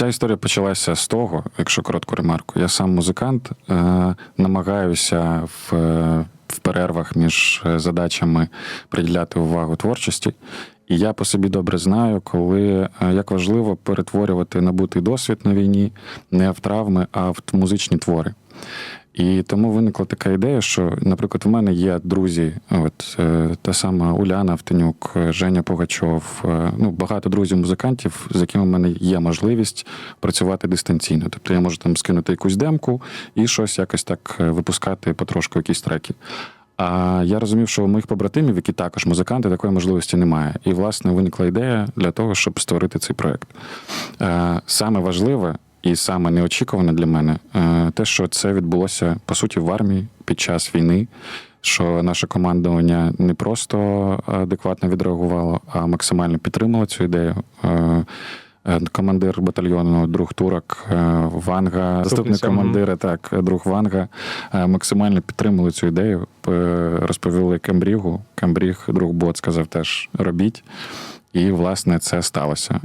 Ця історія почалася з того, якщо коротку ремарку. Я сам музикант, е, намагаюся в, е, в перервах між е, задачами приділяти увагу творчості. І я по собі добре знаю, коли як важливо перетворювати набутий досвід на війні не в травми, а в музичні твори. І тому виникла така ідея, що, наприклад, в мене є друзі, от е, та сама Уляна Автенюк, е, Женя Пугачов, е, ну багато друзів-музикантів, з якими в мене є можливість працювати дистанційно. Тобто я можу там скинути якусь демку і щось якось так випускати потрошку якісь треки. А я розумів, що у моїх побратимів, які також музиканти, такої можливості немає. І, власне, виникла ідея для того, щоб створити цей проект. Саме важливе і саме неочікуване для мене е, те, що це відбулося по суті в армії під час війни. Що наше командування не просто адекватно відреагувало, а максимально підтримало цю ідею. Е, е, Командир батальйону, друг Турок, Ванга, заступник командира, так, друг Ванга, максимально підтримали цю ідею, розповіли Камбрігу. Камбріг, друг Бот сказав теж робіть. І, власне, це сталося.